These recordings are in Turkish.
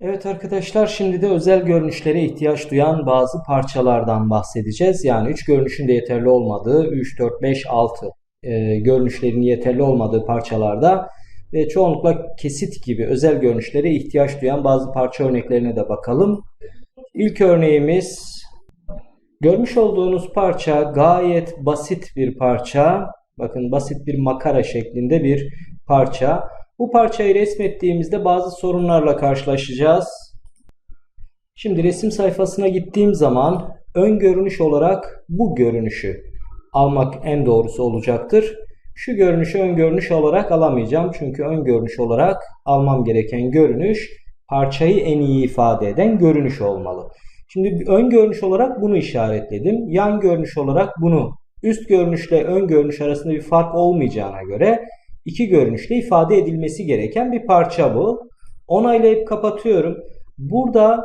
Evet arkadaşlar şimdi de özel görünüşlere ihtiyaç duyan bazı parçalardan bahsedeceğiz. Yani 3 görünüşün de yeterli olmadığı 3, 4, 5, 6 e, görünüşlerin yeterli olmadığı parçalarda ve çoğunlukla kesit gibi özel görünüşlere ihtiyaç duyan bazı parça örneklerine de bakalım. İlk örneğimiz görmüş olduğunuz parça gayet basit bir parça. Bakın basit bir makara şeklinde bir parça. Bu parçayı resmettiğimizde bazı sorunlarla karşılaşacağız. Şimdi resim sayfasına gittiğim zaman ön görünüş olarak bu görünüşü almak en doğrusu olacaktır. Şu görünüşü ön görünüş olarak alamayacağım. Çünkü ön görünüş olarak almam gereken görünüş parçayı en iyi ifade eden görünüş olmalı. Şimdi ön görünüş olarak bunu işaretledim. Yan görünüş olarak bunu. Üst görünüşle ön görünüş arasında bir fark olmayacağına göre iki görünüşle ifade edilmesi gereken bir parça bu. Onaylayıp kapatıyorum. Burada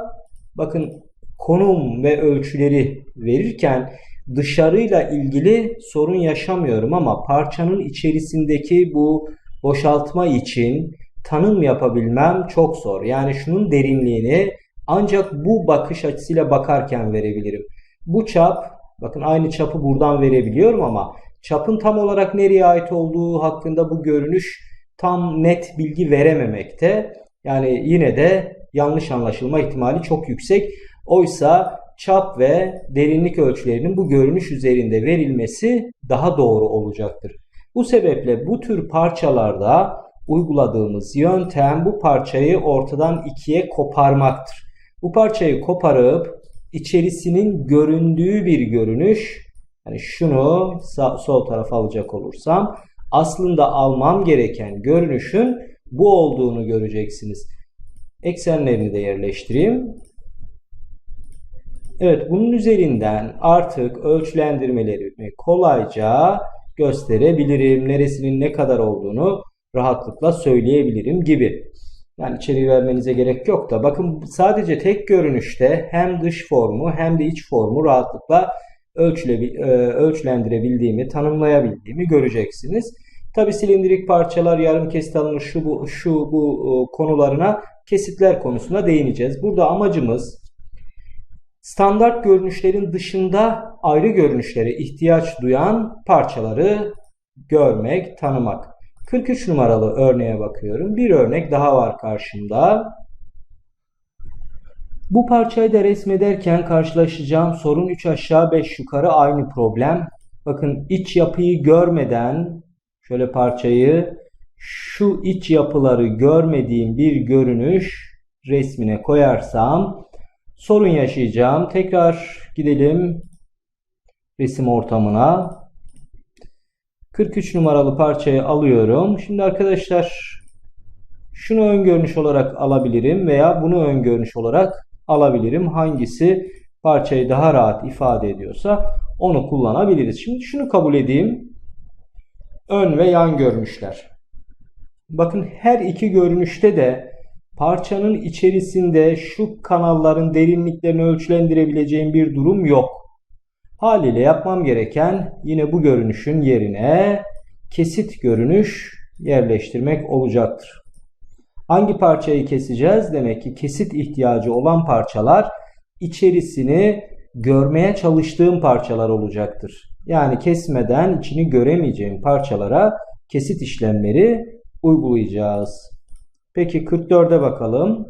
bakın konum ve ölçüleri verirken dışarıyla ilgili sorun yaşamıyorum ama parçanın içerisindeki bu boşaltma için tanım yapabilmem çok zor. Yani şunun derinliğini ancak bu bakış açısıyla bakarken verebilirim. Bu çap, bakın aynı çapı buradan verebiliyorum ama çapın tam olarak nereye ait olduğu hakkında bu görünüş tam net bilgi verememekte. Yani yine de yanlış anlaşılma ihtimali çok yüksek. Oysa çap ve derinlik ölçülerinin bu görünüş üzerinde verilmesi daha doğru olacaktır. Bu sebeple bu tür parçalarda uyguladığımız yöntem bu parçayı ortadan ikiye koparmaktır. Bu parçayı koparıp içerisinin göründüğü bir görünüş yani şunu sağ, sol tarafa alacak olursam aslında almam gereken görünüşün bu olduğunu göreceksiniz. Eksenlerini de yerleştireyim. Evet bunun üzerinden artık ölçülendirmelerimi kolayca gösterebilirim. Neresinin ne kadar olduğunu rahatlıkla söyleyebilirim gibi. Yani içeri vermenize gerek yok da bakın sadece tek görünüşte hem dış formu hem de iç formu rahatlıkla ölçüle, e, ölçülendirebildiğimi, tanımlayabildiğimi göreceksiniz. Tabi silindirik parçalar, yarım kesit alınmış şu bu, şu bu e, konularına kesitler konusunda değineceğiz. Burada amacımız standart görünüşlerin dışında ayrı görünüşlere ihtiyaç duyan parçaları görmek, tanımak. 43 numaralı örneğe bakıyorum. Bir örnek daha var karşımda. Bu parçayı da resmederken karşılaşacağım sorun 3 aşağı 5 yukarı aynı problem. Bakın iç yapıyı görmeden şöyle parçayı şu iç yapıları görmediğim bir görünüş resmine koyarsam sorun yaşayacağım. Tekrar gidelim resim ortamına. 43 numaralı parçayı alıyorum. Şimdi arkadaşlar şunu ön görünüş olarak alabilirim veya bunu ön görünüş olarak alabilirim. Hangisi parçayı daha rahat ifade ediyorsa onu kullanabiliriz. Şimdi şunu kabul edeyim. Ön ve yan görünüşler. Bakın her iki görünüşte de parçanın içerisinde şu kanalların derinliklerini ölçülendirebileceğim bir durum yok. Haliyle yapmam gereken yine bu görünüşün yerine kesit görünüş yerleştirmek olacaktır. Hangi parçayı keseceğiz? Demek ki kesit ihtiyacı olan parçalar içerisini görmeye çalıştığım parçalar olacaktır. Yani kesmeden içini göremeyeceğim parçalara kesit işlemleri uygulayacağız. Peki 44'e bakalım.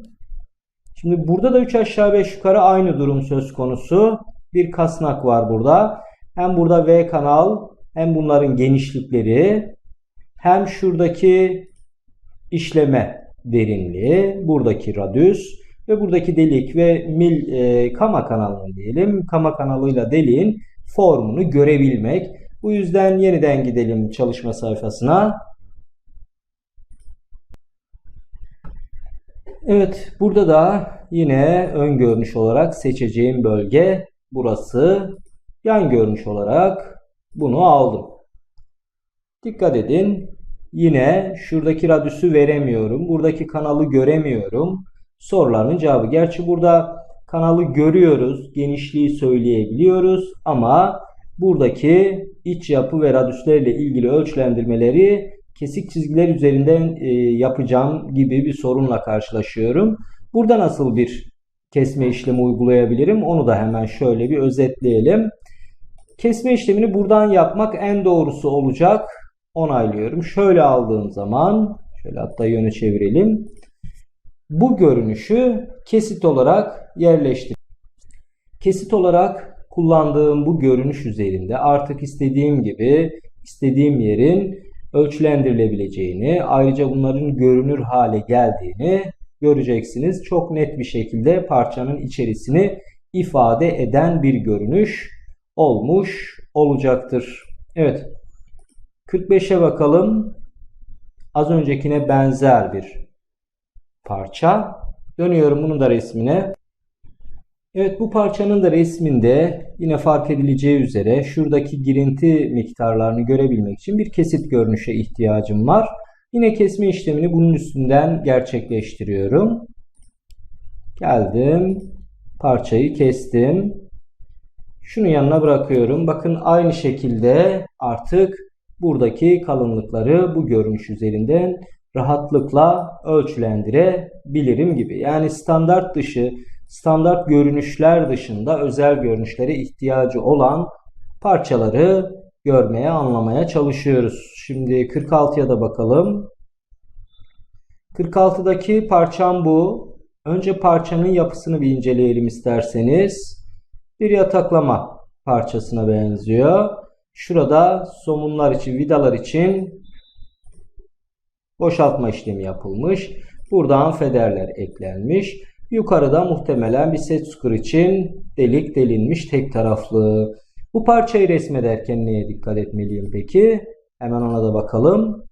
Şimdi burada da 3 aşağı 5 yukarı aynı durum söz konusu. Bir kasnak var burada. Hem burada V kanal hem bunların genişlikleri hem şuradaki işleme derinliği, buradaki radüs ve buradaki delik ve mil e, kama kanalının diyelim. Kama kanalıyla deliğin formunu görebilmek. Bu yüzden yeniden gidelim çalışma sayfasına. Evet, burada da yine ön görünüş olarak seçeceğim bölge burası. Yan görünüş olarak bunu aldım. Dikkat edin. Yine şuradaki radüsü veremiyorum. Buradaki kanalı göremiyorum. Soruların cevabı. Gerçi burada kanalı görüyoruz. Genişliği söyleyebiliyoruz. Ama buradaki iç yapı ve radüslerle ilgili ölçülendirmeleri kesik çizgiler üzerinden e, yapacağım gibi bir sorunla karşılaşıyorum. Burada nasıl bir kesme işlemi uygulayabilirim? Onu da hemen şöyle bir özetleyelim. Kesme işlemini buradan yapmak en doğrusu olacak. Onaylıyorum. Şöyle aldığım zaman şöyle hatta yönü çevirelim. Bu görünüşü kesit olarak yerleştir. Kesit olarak kullandığım bu görünüş üzerinde artık istediğim gibi istediğim yerin ölçülendirilebileceğini, ayrıca bunların görünür hale geldiğini göreceksiniz. Çok net bir şekilde parçanın içerisini ifade eden bir görünüş olmuş olacaktır. Evet. 45'e bakalım. Az öncekine benzer bir parça. Dönüyorum bunun da resmine. Evet bu parçanın da resminde yine fark edileceği üzere şuradaki girinti miktarlarını görebilmek için bir kesit görünüşe ihtiyacım var. Yine kesme işlemini bunun üstünden gerçekleştiriyorum. Geldim. Parçayı kestim. Şunu yanına bırakıyorum. Bakın aynı şekilde artık buradaki kalınlıkları bu görünüş üzerinden rahatlıkla ölçülendirebilirim gibi. Yani standart dışı, standart görünüşler dışında özel görünüşlere ihtiyacı olan parçaları görmeye, anlamaya çalışıyoruz. Şimdi 46'ya da bakalım. 46'daki parçam bu. Önce parçanın yapısını bir inceleyelim isterseniz. Bir yataklama parçasına benziyor. Şurada somunlar için, vidalar için boşaltma işlemi yapılmış. Buradan federler eklenmiş. Yukarıda muhtemelen bir set screw için delik delinmiş tek taraflı. Bu parçayı resmederken neye dikkat etmeliyim peki? Hemen ona da bakalım.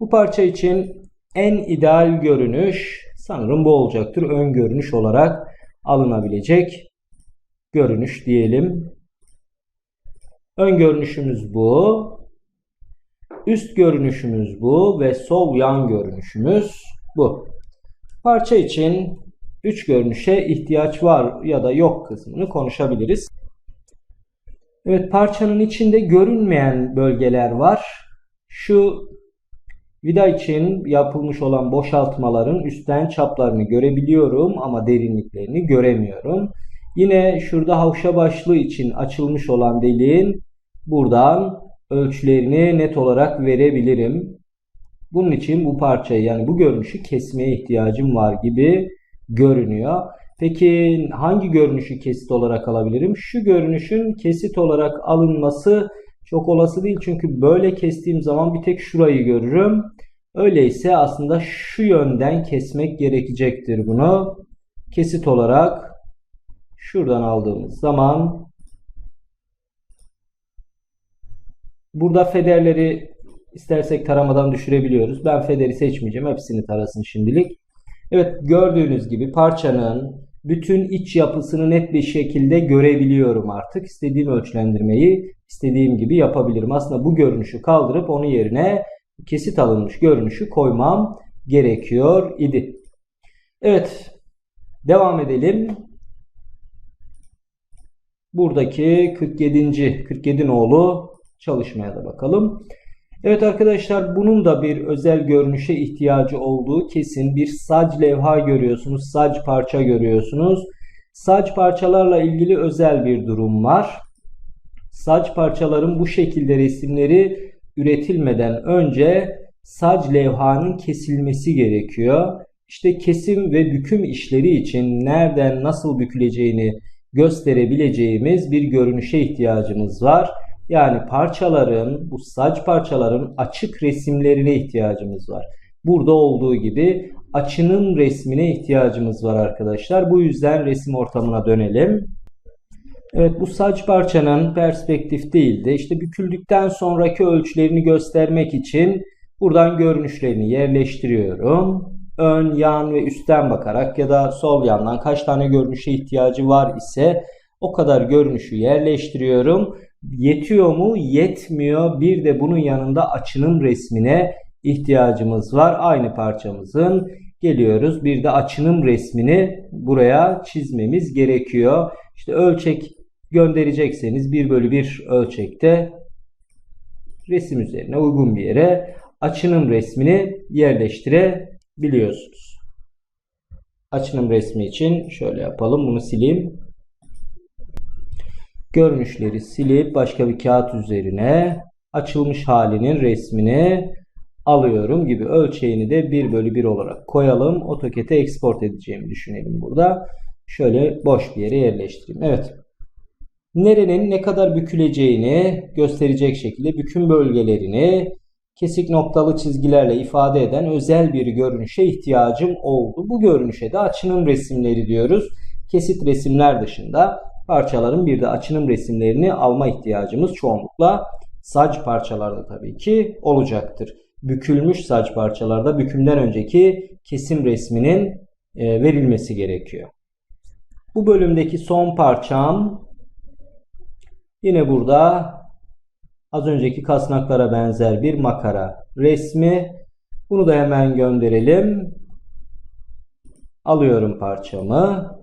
Bu parça için en ideal görünüş sanırım bu olacaktır. Ön görünüş olarak alınabilecek görünüş diyelim. Ön görünüşümüz bu. Üst görünüşümüz bu ve sol yan görünüşümüz bu. Parça için 3 görünüşe ihtiyaç var ya da yok kısmını konuşabiliriz. Evet parçanın içinde görünmeyen bölgeler var. Şu vida için yapılmış olan boşaltmaların üstten çaplarını görebiliyorum ama derinliklerini göremiyorum. Yine şurada havşa başlığı için açılmış olan deliğin buradan ölçülerini net olarak verebilirim. Bunun için bu parçayı yani bu görünüşü kesmeye ihtiyacım var gibi görünüyor. Peki hangi görünüşü kesit olarak alabilirim? Şu görünüşün kesit olarak alınması çok olası değil. Çünkü böyle kestiğim zaman bir tek şurayı görürüm. Öyleyse aslında şu yönden kesmek gerekecektir bunu. Kesit olarak şuradan aldığımız zaman burada federleri istersek taramadan düşürebiliyoruz. Ben federi seçmeyeceğim. Hepsini tarasın şimdilik. Evet gördüğünüz gibi parçanın bütün iç yapısını net bir şekilde görebiliyorum artık. İstediğim ölçülendirmeyi istediğim gibi yapabilirim. Aslında bu görünüşü kaldırıp onun yerine kesit alınmış görünüşü koymam gerekiyor idi. Evet devam edelim. Buradaki 47. 47 nolu çalışmaya da bakalım. Evet arkadaşlar bunun da bir özel görünüşe ihtiyacı olduğu kesin. Bir sac levha görüyorsunuz. Sac parça görüyorsunuz. Sac parçalarla ilgili özel bir durum var. Sac parçaların bu şekilde resimleri üretilmeden önce sac levhanın kesilmesi gerekiyor. İşte kesim ve büküm işleri için nereden nasıl büküleceğini gösterebileceğimiz bir görünüşe ihtiyacımız var. Yani parçaların, bu saç parçaların açık resimlerine ihtiyacımız var. Burada olduğu gibi açının resmine ihtiyacımız var arkadaşlar. Bu yüzden resim ortamına dönelim. Evet bu saç parçanın perspektif değil de işte büküldükten sonraki ölçülerini göstermek için buradan görünüşlerini yerleştiriyorum. Ön, yan ve üstten bakarak ya da sol yandan kaç tane görünüşe ihtiyacı var ise o kadar görünüşü yerleştiriyorum Yetiyor mu? Yetmiyor. Bir de bunun yanında açının resmine ihtiyacımız var. Aynı parçamızın geliyoruz. Bir de açının resmini buraya çizmemiz gerekiyor. İşte ölçek gönderecekseniz 1 bölü 1 ölçekte resim üzerine uygun bir yere açının resmini yerleştirebiliyorsunuz. Açınım resmi için şöyle yapalım. Bunu sileyim. Görünüşleri silip başka bir kağıt üzerine açılmış halinin resmini alıyorum gibi ölçeğini de 1 bölü 1 olarak koyalım. AutoCAD'e export edeceğimi düşünelim burada. Şöyle boş bir yere yerleştireyim. Evet. Nerenin ne kadar büküleceğini gösterecek şekilde büküm bölgelerini kesik noktalı çizgilerle ifade eden özel bir görünüşe ihtiyacım oldu. Bu görünüşe de açınım resimleri diyoruz. Kesit resimler dışında parçaların bir de açınım resimlerini alma ihtiyacımız çoğunlukla saç parçalarda tabii ki olacaktır. Bükülmüş saç parçalarda bükümden önceki kesim resminin e, verilmesi gerekiyor. Bu bölümdeki son parçam yine burada az önceki kasnaklara benzer bir makara resmi. Bunu da hemen gönderelim. Alıyorum parçamı.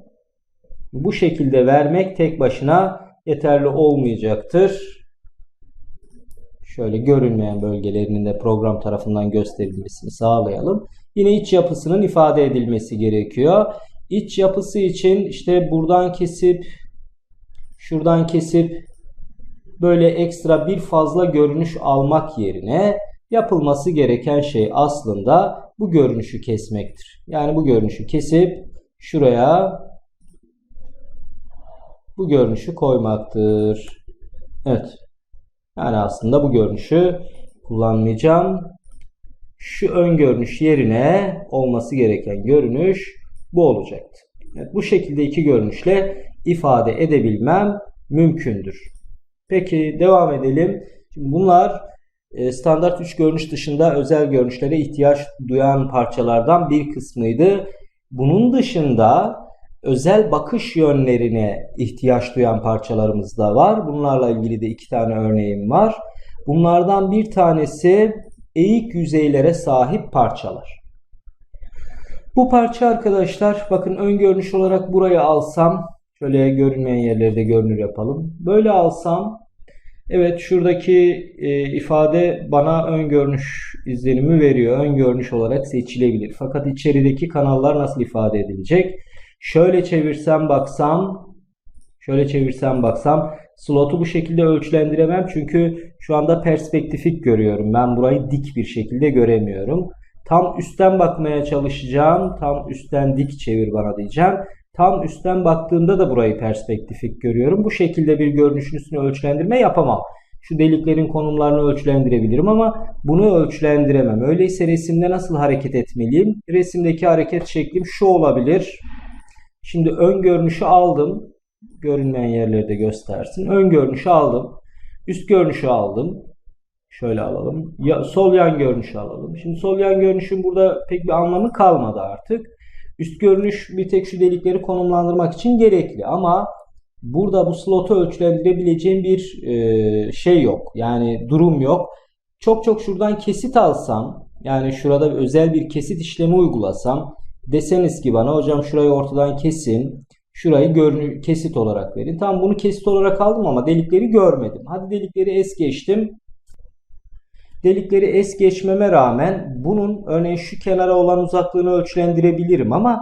Bu şekilde vermek tek başına yeterli olmayacaktır. Şöyle görünmeyen bölgelerinin de program tarafından gösterilmesini sağlayalım. Yine iç yapısının ifade edilmesi gerekiyor. İç yapısı için işte buradan kesip şuradan kesip böyle ekstra bir fazla görünüş almak yerine yapılması gereken şey aslında bu görünüşü kesmektir. Yani bu görünüşü kesip şuraya bu görünüşü koymaktır. Evet. Yani aslında bu görünüşü kullanmayacağım. Şu ön görünüş yerine olması gereken görünüş bu olacaktı. Evet, bu şekilde iki görünüşle ifade edebilmem mümkündür. Peki devam edelim. Şimdi bunlar e, standart 3 görünüş dışında özel görünüşlere ihtiyaç duyan parçalardan bir kısmıydı. Bunun dışında özel bakış yönlerine ihtiyaç duyan parçalarımız da var. Bunlarla ilgili de iki tane örneğim var. Bunlardan bir tanesi eğik yüzeylere sahip parçalar. Bu parça arkadaşlar bakın ön görünüş olarak burayı alsam şöyle görünmeyen yerleri de görünür yapalım. Böyle alsam evet şuradaki e, ifade bana ön görünüş izlenimi veriyor. Ön görünüş olarak seçilebilir. Fakat içerideki kanallar nasıl ifade edilecek? Şöyle çevirsem baksam şöyle çevirsem baksam slotu bu şekilde ölçülendiremem çünkü şu anda perspektifik görüyorum. Ben burayı dik bir şekilde göremiyorum. Tam üstten bakmaya çalışacağım. Tam üstten dik çevir bana diyeceğim. Tam üstten baktığımda da burayı perspektifik görüyorum. Bu şekilde bir görünüşün üstüne ölçülendirme yapamam. Şu deliklerin konumlarını ölçülendirebilirim ama bunu ölçülendiremem. Öyleyse resimde nasıl hareket etmeliyim? Resimdeki hareket şeklim şu olabilir. Şimdi ön görünüşü aldım. Görünmeyen yerleri de göstersin. Ön görünüşü aldım. Üst görünüşü aldım. Şöyle alalım. Ya, sol yan görünüşü alalım. Şimdi sol yan görünüşün burada pek bir anlamı kalmadı artık. Üst görünüş bir tek şu delikleri konumlandırmak için gerekli ama burada bu slotu ölçülendirebileceğim bir e, şey yok. Yani durum yok. Çok çok şuradan kesit alsam yani şurada özel bir kesit işlemi uygulasam deseniz ki bana hocam şurayı ortadan kesin. Şurayı görünü, kesit olarak verin. Tamam bunu kesit olarak aldım ama delikleri görmedim. Hadi delikleri es geçtim. Delikleri es geçmeme rağmen bunun örneğin şu kenara olan uzaklığını ölçülendirebilirim ama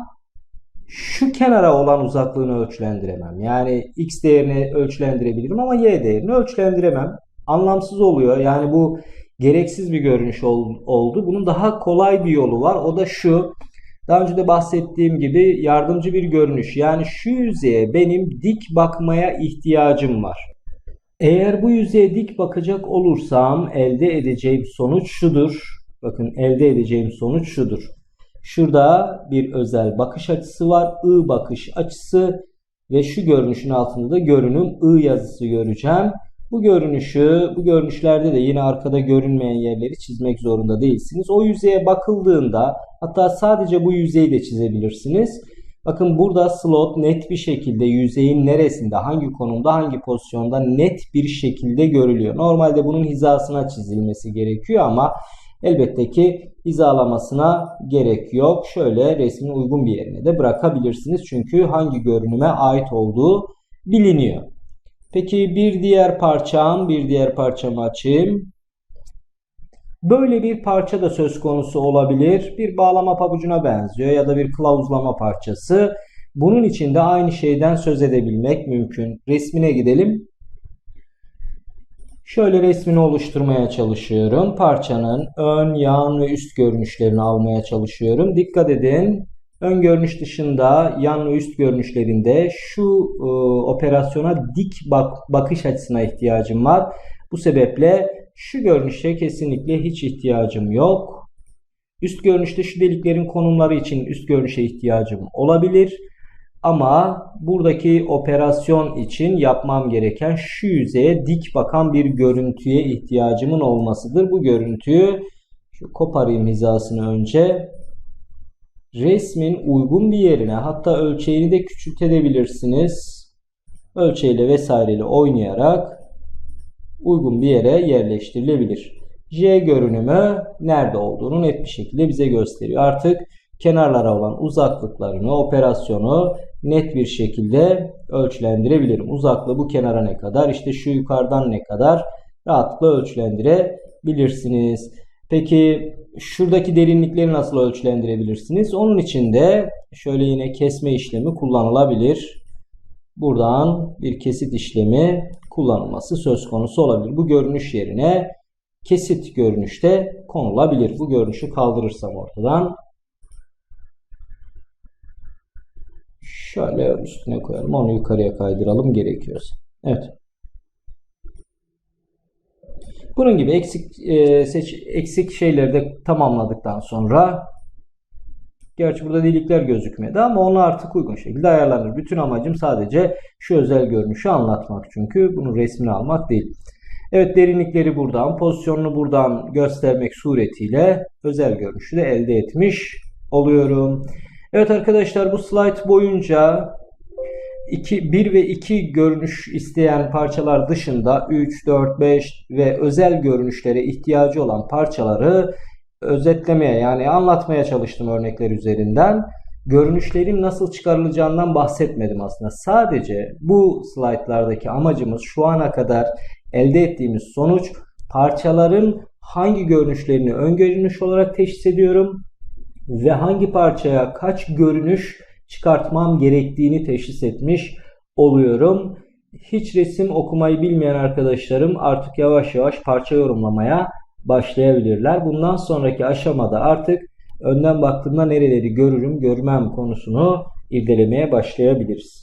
şu kenara olan uzaklığını ölçülendiremem. Yani x değerini ölçülendirebilirim ama y değerini ölçülendiremem. Anlamsız oluyor. Yani bu gereksiz bir görünüş oldu. Bunun daha kolay bir yolu var. O da şu. Daha önce de bahsettiğim gibi yardımcı bir görünüş. Yani şu yüzeye benim dik bakmaya ihtiyacım var. Eğer bu yüzeye dik bakacak olursam elde edeceğim sonuç şudur. Bakın elde edeceğim sonuç şudur. Şurada bir özel bakış açısı var. I bakış açısı ve şu görünüşün altında da görünüm I yazısı göreceğim. Bu görünüşü, bu görünüşlerde de yine arkada görünmeyen yerleri çizmek zorunda değilsiniz. O yüzeye bakıldığında hatta sadece bu yüzeyi de çizebilirsiniz. Bakın burada slot net bir şekilde yüzeyin neresinde, hangi konumda, hangi pozisyonda net bir şekilde görülüyor. Normalde bunun hizasına çizilmesi gerekiyor ama elbette ki hizalamasına gerek yok. Şöyle resmin uygun bir yerine de bırakabilirsiniz. Çünkü hangi görünüme ait olduğu biliniyor. Peki bir diğer parçam, bir diğer parçamı açayım. Böyle bir parça da söz konusu olabilir. Bir bağlama pabucuna benziyor ya da bir kılavuzlama parçası. Bunun için de aynı şeyden söz edebilmek mümkün. Resmine gidelim. Şöyle resmini oluşturmaya çalışıyorum. Parçanın ön, yan ve üst görünüşlerini almaya çalışıyorum. Dikkat edin. Ön görünüş dışında yan ve üst görünüşlerinde şu e, operasyona dik bak bakış açısına ihtiyacım var. Bu sebeple şu görünüşe kesinlikle hiç ihtiyacım yok. Üst görünüşte şu deliklerin konumları için üst görünüşe ihtiyacım olabilir. Ama buradaki operasyon için yapmam gereken şu yüzeye dik bakan bir görüntüye ihtiyacımın olmasıdır. Bu görüntüyü şu koparayım hizasını önce. Resmin uygun bir yerine hatta ölçeğini de küçültebilirsiniz. Ölçeğiyle vesaireyle oynayarak uygun bir yere yerleştirilebilir. J görünümü nerede olduğunu net bir şekilde bize gösteriyor. Artık kenarlara olan uzaklıklarını, operasyonu net bir şekilde ölçülendirebilirim. Uzaklığı bu kenara ne kadar, işte şu yukarıdan ne kadar rahatlıkla ölçülendirebilirsiniz. Peki şuradaki derinlikleri nasıl ölçülendirebilirsiniz? Onun için de şöyle yine kesme işlemi kullanılabilir. Buradan bir kesit işlemi kullanılması söz konusu olabilir. Bu görünüş yerine kesit görünüşte konulabilir. Bu görünüşü kaldırırsam ortadan şöyle üstüne koyalım. Onu yukarıya kaydıralım gerekiyorsa. Evet. Bunun gibi eksik e, seç, eksik şeyleri de tamamladıktan sonra gerçi burada delikler gözükmedi ama onu artık uygun şekilde ayarlanır. Bütün amacım sadece şu özel görünüşü anlatmak çünkü bunun resmini almak değil. Evet derinlikleri buradan, pozisyonunu buradan göstermek suretiyle özel görünüşü de elde etmiş oluyorum. Evet arkadaşlar bu slide boyunca 2, 1 ve 2 görünüş isteyen parçalar dışında 3, 4, 5 ve özel görünüşlere ihtiyacı olan parçaları özetlemeye yani anlatmaya çalıştım örnekler üzerinden. Görünüşlerin nasıl çıkarılacağından bahsetmedim aslında. Sadece bu slaytlardaki amacımız şu ana kadar elde ettiğimiz sonuç parçaların hangi görünüşlerini ön görünüş olarak teşhis ediyorum ve hangi parçaya kaç görünüş çıkartmam gerektiğini teşhis etmiş oluyorum. Hiç resim okumayı bilmeyen arkadaşlarım artık yavaş yavaş parça yorumlamaya başlayabilirler. Bundan sonraki aşamada artık önden baktığımda nereleri görürüm görmem konusunu irdelemeye başlayabiliriz.